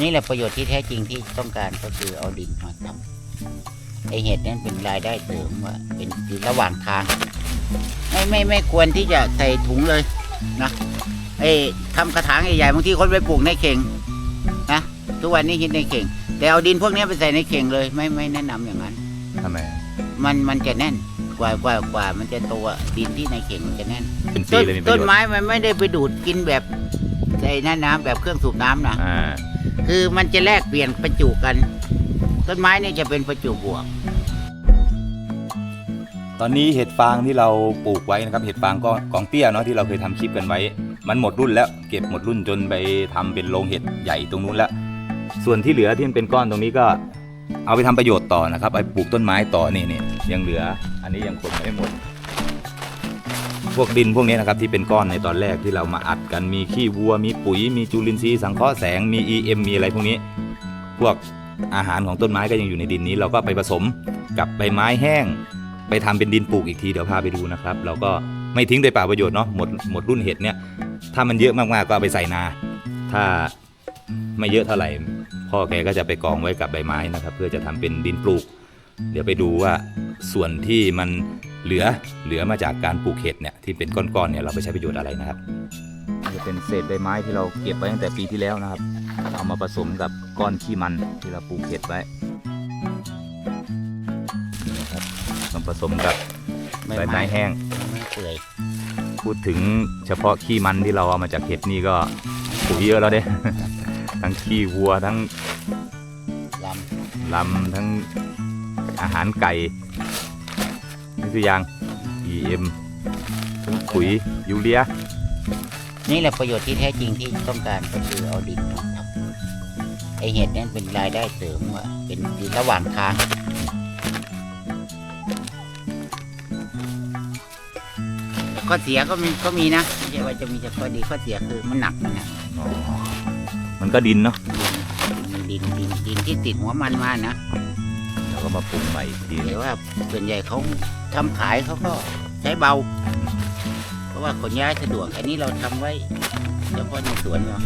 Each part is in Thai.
นี่แหละประโยชน์ที่แท้จริงที่ต้องการก็คือเอาดินมาทำไอเห็ดนั้นเป็นรายได้เสริมว่าเป็นระหว่างทาง ไม่ไม่ไม่ควรที่จะใส่ถุงเลยนะไอ้ทำกระถางใหญ่ๆบางทีคนไปปลูกในเข่งนะทุกวันนี้คิดในเข่ง แต่เอาดินพวกนี้ไปใส่ในเข่งเลย ไม่ไม่แนะนำอย่างนั้นทำไมมันมันจะแน่นกว่ากว่ากว่ามันจะโตอะดินที่ในเข่งมันจะแน่นเป็นซีต้นเลยมีประต้นโยชน์ไม้มันไม่ได้ไปดูดกินแบบใส่น้ำน้ำแบบเครื่องสูบน้ำนะอ่า คือมันจะแลกเปลี่ยนประจุกัน ต้นไม้เนี่ยจะเป็นประจุบวก ตอนนี้เห็ดฟางที่เราปลูกไว้นะครับ เห็ดฟางก็กองเตี้ยเนาะที่เราเคยทำคลิปกันไว้ มันหมดรุ่นแล้ว เก็บหมดรุ่นจนไปทำเป็นโรงเห็ดใหญ่ตรงนู้นแล้วส่วนที่เหลือที่มันเป็นก้อนตรงนี้ก็เอาไปทำประโยชน์ต่อนะครับไปปลูกต้นไม้ต่อนี่นี่ยังเหลือ อันนี้ยังคนไม่หมด พวกดินพวกนี้นะครับที่เป็นก้อนในตอนแรกที่เรามาอัดกันมีขี้วัว มีปุ๋ย มีจุลินทรีย์สังเคราะห์แสงมี EM มีอะไรพวกนี้ พวกอาหารของต้นไม้ก็ยังอยู่ในดินนี้ เราก็ไปผสมกับใบไม้แห้ง ไปทำเป็นดินปลูกอีกทีเดี๋ยวพาไปดูนะครับ เราก็ไม่ทิ้งโดยเปล่าประโยชน์เนาะหมดหมดรุ่นเห็ดเนี่ยถ้ามันเยอะมากๆก็เอาไปใส่นา ถ้าไม่เยอะเท่าไหร่พ่อแกก็จะไปกองไว้กับใบไม้นะครับ เพื่อจะทำเป็นดินปลูก เดี๋ยวไปดูว่าส่วนที่มัน เหลือเหลือมาจากการปลูกเห็ดเนี่ยที่เป็นก้อนๆเนี่ยเราไปใช้ประโยชน์อะไรนะครับจะเป็นเศษใบไม้ที่เราเก็บไว้ตั้งแต่ปีที่แล้วนะครับ เอามาผสมกับก้อนขี้มันที่เราปลูกเห็ดไว้นี่นะครับมาผสมกับใบไม้แห้งไม่เปื่อยพูดถึงเฉพาะขี้มันที่เราเอามาจากเห็ดนี่ก็ปุ๋ยเยอะแล้วเด้ทั้งขี้วัวทั้งลลำทั้งอาหารไก่ นี่คืออยาง EM ทั้งปุ๋ยยูเรีย นี่แหละประโยชน์ที่แท้จริงที่ต้องการก็คือเอาดินมาทำไอเห็ดนั้นเป็นรายได้เสริมว่าเป็นระหว่างทางข้อเสียก็มีก็มีนะไม่ใช่ว่าจะมีแต่ข้อดีข้อเสียคือมันหนักมันหนักมันก็ดินเนาะดินดินดินที่ติดหัวมันมานะแล้วก็มาปรุงใหม่อีกที แต่ว่าส่วนใหญ่เขา ทำขายเขาก็ใช้เบา เพราะว่าขนย้ายสะดวก อันนี้เราทำไว้เฉพาะในสวนเนาะ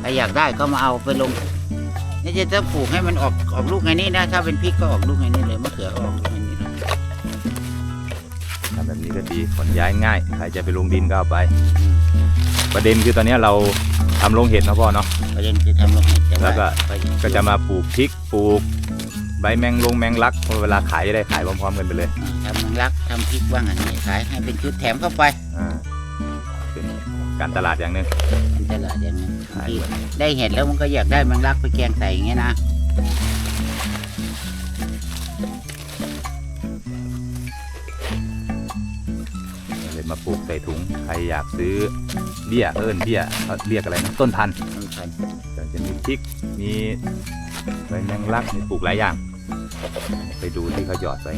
ใครอยากได้ก็มาเอาไปลงนี่จะต้องปลูกให้มันออกออกลูกไงนี่นะ ถ้าเป็นพริกก็ออกลูกไงนี่เลยมะเขือก็ออกลูกไงนี่นะทำแบบนี้ก็ดีขนย้ายง่าย ใครจะไปลงดินก็เอาไป ประเด็นคือตอนนี้เราทำโรงเห็ดนะพ่อเนาะ ประเด็นคือทำลงเห็ดแต่แล้ว่าวก็ไปก็จะมาปลูกพริกปลูก ใบแมงลงแมงลักพอเวลาขายจะได้ขายพร้อมๆกันไปเลยทำมังลักทำพริกว่างอันนี้ขายให้เป็นชุดแถมเข้าไปอ่าเป็นการตลาดอย่างหนึ่งเป็นตลาดอย่างนี้ขายที่หมดได้เห็ดแล้วมันก็อยากได้มังลักไปแกงใส่อย่างเงี้ยนะเลยมาปลูกใส่ถุง ใครอยากซื้อเบี้ยเอิญเบี้ยเขาเรียกอะไรนะต้นพันธุ์สำคัญก็จะมีพริกมีใบแมงลักมีปลูกหลายอย่าง ไปดูที่เขาหยอดไว้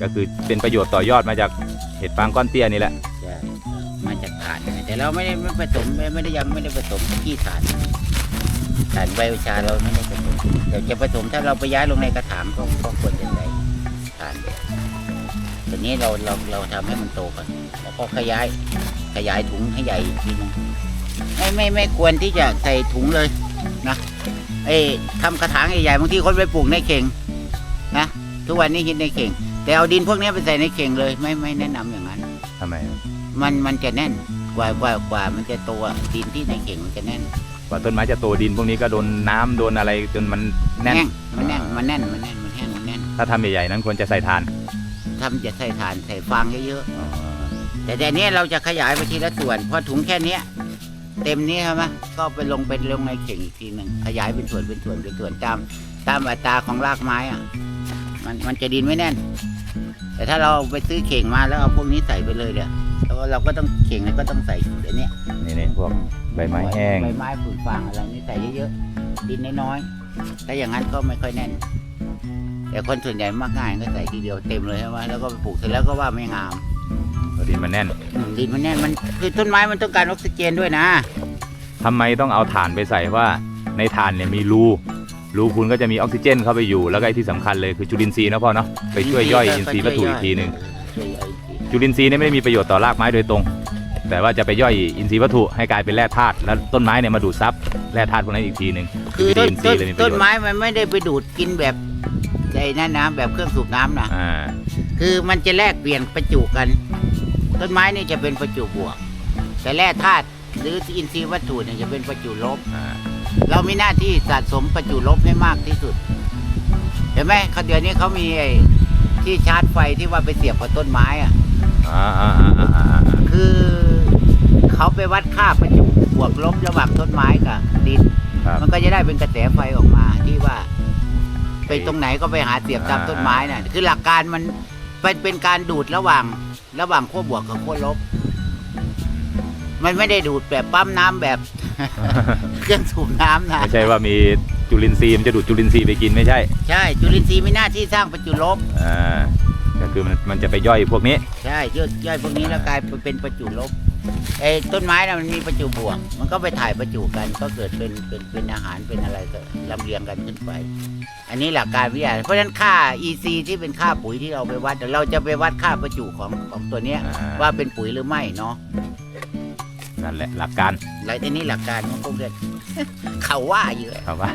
ก็คือเป็นประโยชน์ต่อยอดมาจากเห็ดฟางก้อนเตี้ยนี่แหละมาจากถ่านนะแต่เราไม่ได้ไม่ผสมไม่ได้ยังไม่ได้ผสมขี้ถ่านถ่านใบวิชาเราไม่ได้ผสมแต่จะผสมถ้าเราไปย้ายลงในกระถางก็ก็ควรจะใส่ถ่านทีนี้เราเราเราทำให้มันโตก่อนแล้วก็ขยายขยายถุงให้ใหญ่อีกทีนึงไม่ไม่ไม่ควรที่จะใส่ถุงเลยนะ ไอ้ทำกระถางใหญ่ๆบางทีคนไปปลูกในเข่งนะทุกวันนี้คิดในเข่ง แต่เอาดินพวกนี้ไปใส่ในเข่งเลย ไม่ไม่แนะนำอย่างนั้นทำไมมันมันจะแน่นกว่ากว่ากว่ามันจะโตอะดินที่ในเข่งมันจะแน่นกว่าต้นไม้จะโตดินพวกนี้ก็โดนน้ำโดนอะไรจนมันแน่นห้งมันแน่นมันแน่นมันแน่นมันแห้งมันแน่นถ้าทำใหญ่ๆนั้นควรจะใส่ทานทำจะใส่ถ่านใส่ฟางเยอะๆแต่แต่เนี้ยเราจะขยายไปทีละส่วนเพราะถุงแค่เนี้ย เต็มนี้ใช่ไหมก็ไปลงเป็นลงในเข่งอีกทีหนึ่งขยายเป็นส่วนเป็นส่วนเป็นส่วนตามตามอัตราของรากไม้อะ มันมันจะดินไม่แน่น แต่ถ้าเราไปซื้อเข่งมาแล้วเอาพวกนี้ใส่ไปเลยเนี่ยแล้วเราก็ต้องเข่งแล้วก็ต้องใส่เดี๋ยวนี้นี่นี่พวกใบไม้แห้งใบไม้ปลูกฟางอะไรนี่ใส่เยอะๆดินน้อยๆถ้าอย่างนั้นก็ไม่ค่อยแน่น แต่คนส่วนใหญ่มักง่ายก็ใส่ทีเดียวเต็มเลยใช่ไหมแล้วก็ไปปลูกเสร็จแล้วก็ว่าไม่งาม ดินมันแน่นอืมดินมันแน่นมันคือต้นไม้มันต้องการออกซิเจนด้วยนะ ทำไมต้องเอาถ่านไปใส่ว่า ในถ่านเนี่ยมีรูรูคุณก็จะมีออกซิเจนเข้าไปอยู่แล้วก็ไอ้ที่สำคัญเลยคือจุลินทรีย์นะพ่อเนาะไปช่วยย่อยอินทรีย์วัตถุอีกทีหนึ่งช่วยย่อยอีกทีจุลินทรีย์เนี่ยไม่ได้มีประโยชน์ต่อรากไม้โดยตรง แต่ว่าจะไปย่อยอินทรีย์วัตถุให้กลายเป็นแร่ธาตุแล้วต้นไม้เนี่ยมาดูดซับแร่ธาตุพวกนั้นอีกทีหนึ่งคือวิต้ธีนอินทรีต้นย์เลยมีประต้นโยชน์ไม้มันไม่ได้ไปดูดกินแบบไอ้นั่นนะแบบเครื่องสูบน้ำนะอ่า คือมันจะแลกเปลี่ยนประจุกัน ต้นไม้นี่จะเป็นประจุบวก แต่แร่ธาตุหรืออินทรีย์วัตถุเนี่ยจะเป็นประจุลบ อ่าเรามีหน้าที่สะสมประจุลบให้มากที่สุด เห็นไหมเขาเดี๋ยวนี้เขามีไอ้ที่ชาร์จไฟที่ว่าไปเสียบกับต้นไม้อะอ่าอ่าอ่าอ่าอ่าคือเขาไปวัดค่าประจุบวกลบระหว่างต้นไม้กับดิน ครับ มันก็จะได้เป็นกระแสไฟออกมาที่ว่า ไปตรงไหนก็ไปหาเสียบตามอ่าต้นไม้น่ะ คือหลักการมันเป็นเป็นการดูดระหว่าง ระหว่างขั้วบวกกับขั้วลบ มันไม่ได้ดูดแบบปั๊มน้ำแบบ เครื่องสูบน้ำนะ ไม่ใช่ว่ามีจุลินทรีย์มันจะดูดจุลินทรีย์ไปกินไม่ใช่ใช่ จุลินทรีย์มีหน้าที่สร้างประจุลบ อ่าก็คือมันมันจะไปย่อยพวกนี้ ใช่ย่อยย่อยพวกนี้แล้วกลายเป็นประจุลบ ไอ้ต้นไม้นะมันมีประจุบวก มันก็ไปถ่ายประจุกัน ก็เกิดเป็นเป็นเป็นอาหารเป็นอะไรก็ลำเลียงกันขึ้นไป อันนี้หลักการวิทยาเพราะฉะนั้นค่า EC ที่เป็นค่าปุ๋ยที่เราไปวัดเดี๋ยวเราจะไปวัดค่าประจุของของตัวเนี้ย อ่า ว่าเป็นปุ๋ยหรือไม่เนาะนั่นแหละหลักการหลังจากนี้หลักการมันคงจะ เขาว่าอยู่อะครับว่า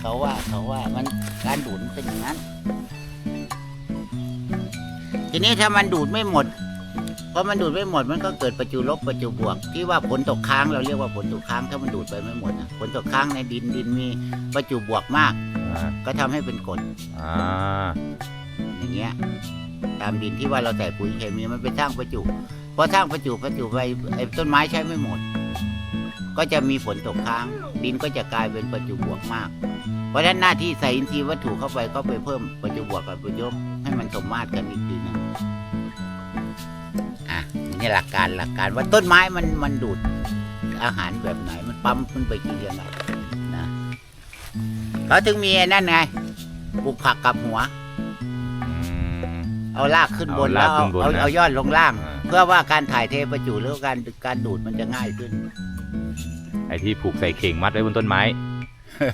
เขาว่าเขาว่ามันการดูดมันเป็นอย่างนั้น ทีนี้ถ้ามันดูดไม่หมด พอมันดูดไม่หมดมันก็เกิดประจุลบประจุบวก ที่ว่าผลตกค้างเราเรียกว่าผลตกค้างถ้ามันดูดไปไม่หมดนะผลตกค้างในดินดินมีประจุบวกมาก อ่าก็ทำให้เป็นกรดอ่าอย่างเงี้ยตามดินที่ว่าเราใส่ปุ๋ยเคมีมันไปสร้างประจุพอสร้างประจุประจุไปไอ้ต้นไม้ใช้ไม่หมด ก็จะมีผลตกค้าง ดินก็จะกลายเป็นประจุบวกมาก เพราะฉะนั้นหน้าที่ใส่อินทรีย์วัตถุเข้าไปก็ไปเพิ่มประจุบวกกับประจุลบให้มันสมมาตรกันอีกทีหนึงอะ นี่หลักการหลักการว่าต้นไม้มันมันดูดอาหารแบบไหน มันปั๊มขึ้นไปกินยังไงนะเขาถึงมีไอ้นั่นไงปลูกผักกับหัวอืมเอารากขึ้นบนเอาแล้ราวกขึ้เอานบนเอานะเอายอดลงล่างอ่าเพื่อว่าการถ่ายเทประจุหรือการการดูดมันจะง่ายขึ้น ไอ้ที่ผูกใส่เข่งมัดไว้บนต้นไม้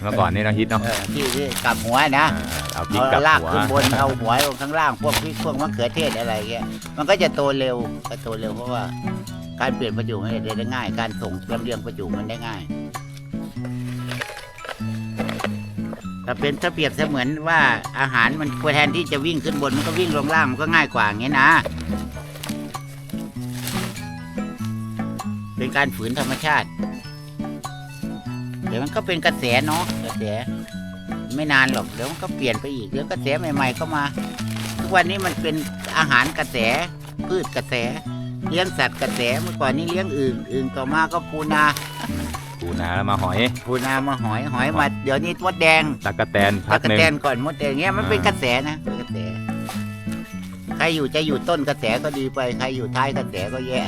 เมื่อก่อนนี่นะฮิตเนาะเออที่ที่กลับหัวนะ อ่าเอาพริกเอากับรากหัวขึ้นบนเอาหัวลงข้างล่างพวกพริกพวกมะเขือเทศอะไรเงี้ยมันก็จะโตเร็วก็โตเร็วเพราะว่าการเปลี่ยนประจุมันจะได้ง่าย การส่งลำเลียงประจุมันได้ง่ายถ้าเป็นถ้าเปรียบเสมือนว่าอาหารมันแทนที่จะวิ่งขึ้นบนมันก็วิ่งลงล่างมันก็ง่ายกว่าอย่างเงี้ยนะ เป็นการฝืนธรรมชาติเดี๋ยวมันก็เป็นกระแสเนาะกระแส ไม่นานหรอกเดี๋ยวมันก็เปลี่ยนไปอีกเดี๋ยวกระแสใหม่ ๆ เข้ามา ทุกวันนี้มันเป็นอาหารกระแสพืชกระแส เลี้ยงสัตว์กระแสเมื่อก่อนนี้เลี้ยงอึ่งอึ่งต่อมาก็ปูนาปูนาแล้วมาหอยปูนามาหอยหอยมาเดี๋ยวนี้มดแดงตะกะแตนพัตะกกะหนึ่งแตนก่อนมดแดงเงี้ยมันเป็นอ่ากระแสนะเป็นกระแสใครอยู่จะอยู่ต้นกระแสก็ดีไป ใครอยู่ท้ายกระแสก็แย่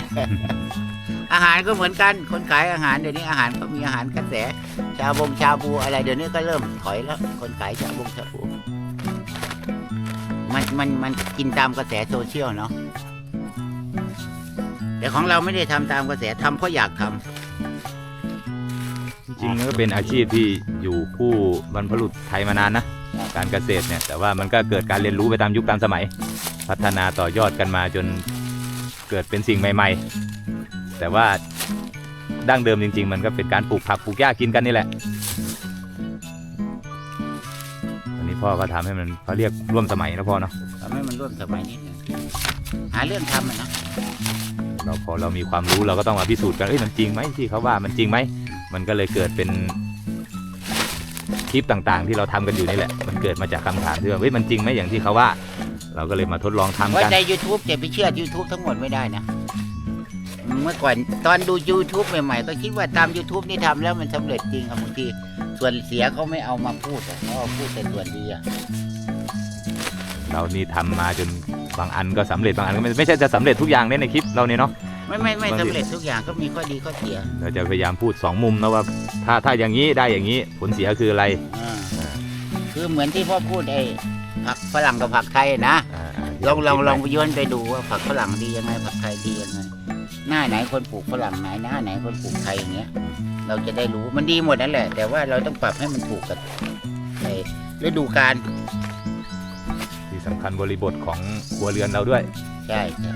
อาหารก็เหมือนกัน คนขายอาหารเดี๋ยวนี้อาหารก็มีอาหารกระแส ชาบงชาบูอะไรเดี๋ยวนี้ก็เริ่มถอยแล้ว คนขายชาบงชาบูมันมันมันกินตามกระแสโซเชียลเนาะแต่ของเราไม่ได้ทำตามกระแสทำเพราะอยากทำจริงๆมันก็เป็นอาชีพที่อยู่คู่บรรพบุรุษไทยมานานนะ การเกษตรเนี่ย แต่ว่ามันก็เกิดการเรียนรู้ไปตามยุคตามสมัย พัฒนาต่อยอดกันมาจนเกิดเป็นสิ่งใหม่ๆ แต่ว่าดั้งเดิมจริง ๆ มันก็เป็นการปลูกผักปลูกหญ้ากินกันนี่แหละวันนี้พ่อก็ทำให้มันเขาเรียกร่วมสมัยนะพ่อเนาะทำให้มันร่วมสมัยนิดนึงหาเรื่องทำอะนะเราพอเรามีความรู้เราก็ต้องมาพิสูจน์กันเอ้ยมันจริงไหมที่เขาว่ามันจริงไหมมันก็เลยเกิดเป็นคลิปต่างๆ ที่เราทำกันอยู่นี่แหละ มันเกิดมาจากคำถามที่ว่าเฮ้ยมันจริงไหมอย่างที่เขาว่า เราก็เลยมาทดลองทำว่ากันใน YouTube จะไปเชื่อ YouTube ทั้งหมดไม่ได้นะ เมื่อก่อนตอนดู YouTube ใหม่ๆ ก็คิดว่าตาม YouTube นี่ทำแล้วมันสำเร็จจริงครับบางที ส่วนเสียเขาไม่เอามาพูดอะเขาเอาพูดแต่ส่วนดีอะเรานี่ทำมาจนบางอันก็สำเร็จบางอันก็ไม่ไม่ใช่จะสำเร็จทุกอย่างเนี่ยในคลิปเราเนี่ยเนาะ ไม่ไม่ไม่บางที สำเร็จทุกอย่างก็มีข้อดีข้อเสียเราจะพยายามพูดสองมุมนะว่าถ้าถ้าอย่างนี้ได้อย่างนี้ผลเสียคืออะไรอ่าคือเหมือนที่พ่อพูดไอ้ผักฝรั่งกับผักไทยนะ อ่าลองลองลองคิดไปย้อนไปดูว่าผักฝรั่งดียังไงผักไทยดียังไง หน้าไหนคนปลูกฝรั่งไหนหน้าไหนคนปลูกไทยอย่างเงี้ย เราจะได้รู้มันดีหมดนั่นแหละ แต่ว่าเราต้องปรับให้มันถูกกับในฤดูกาลที่สำคัญบริบทของครัวเรือนเราด้วย ใช่ใช่